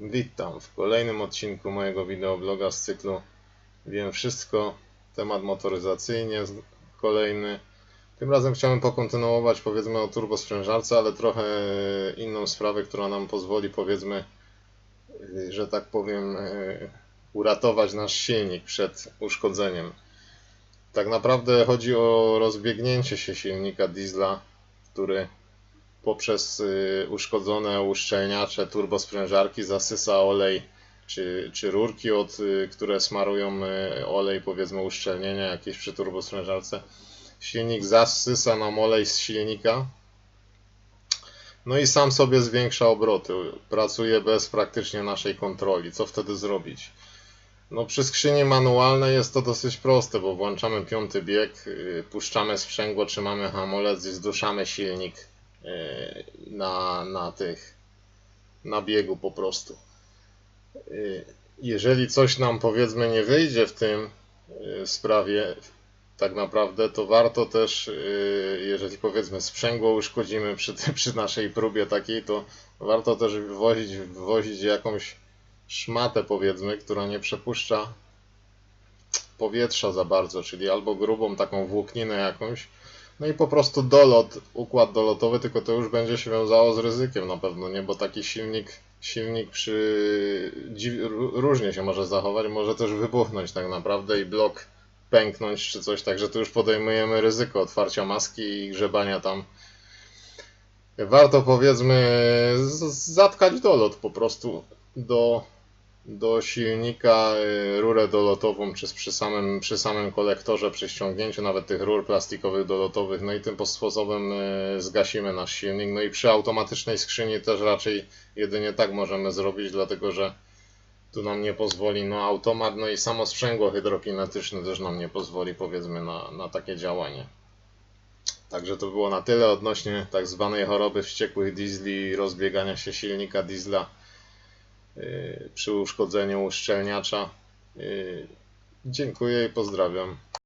Witam w kolejnym odcinku mojego wideobloga z cyklu Wiem Wszystko, temat motoryzacyjnie z- kolejny. Tym razem chciałem pokontynuować powiedzmy o turbosprężarce, ale trochę inną sprawę, która nam pozwoli powiedzmy, że tak powiem, y, uratować nasz silnik przed uszkodzeniem. Tak naprawdę chodzi o rozbiegnięcie się silnika diesla, który poprzez y, uszkodzone uszczelniacze turbosprężarki zasysa olej czy, czy rurki, od, y, które smarują y, olej, powiedzmy uszczelnienia jakieś przy turbosprężarce. Silnik zasysa nam olej z silnika. No i sam sobie zwiększa obroty. Pracuje bez praktycznie naszej kontroli. Co wtedy zrobić? No przy skrzyni manualnej jest to dosyć proste, bo włączamy piąty bieg, puszczamy sprzęgło, trzymamy hamulec i zduszamy silnik na, na tych, na biegu po prostu. Y, Jeżeli coś nam powiedzmy nie wyjdzie w tym y, sprawie, tak naprawdę, to warto też, jeżeli powiedzmy sprzęgło uszkodzimy przy, przy naszej próbie takiej, to warto też wwozić, wwozić jakąś szmatę powiedzmy, która nie przepuszcza powietrza za bardzo, czyli albo grubą taką włókninę jakąś, no i po prostu dolot, układ dolotowy, tylko to już będzie się wiązało z ryzykiem na pewno, nie? Bo taki silnik, silnik przy różnie się może zachować, może też wybuchnąć tak naprawdę i blok pęknąć czy coś, także tu już podejmujemy ryzyko otwarcia maski i grzebania tam. Warto powiedzmy zatkać dolot po prostu do, do silnika y, rurę dolotową, czy przy samym, przy samym kolektorze, przy ściągnięciu nawet tych rur plastikowych dolotowych, no i tym sposobem y, zgasimy nasz silnik. No i przy automatycznej skrzyni też raczej jedynie tak możemy zrobić, dlatego że tu nam nie pozwoli no automat, no i samo sprzęgło hydrokinetyczne też nam nie pozwoli powiedzmy na, na takie działanie. Także to było na tyle odnośnie tak zwanej choroby wściekłych diesli i rozbiegania się silnika diesla przy uszkodzeniu uszczelniacza. Yy, Dziękuję i pozdrawiam.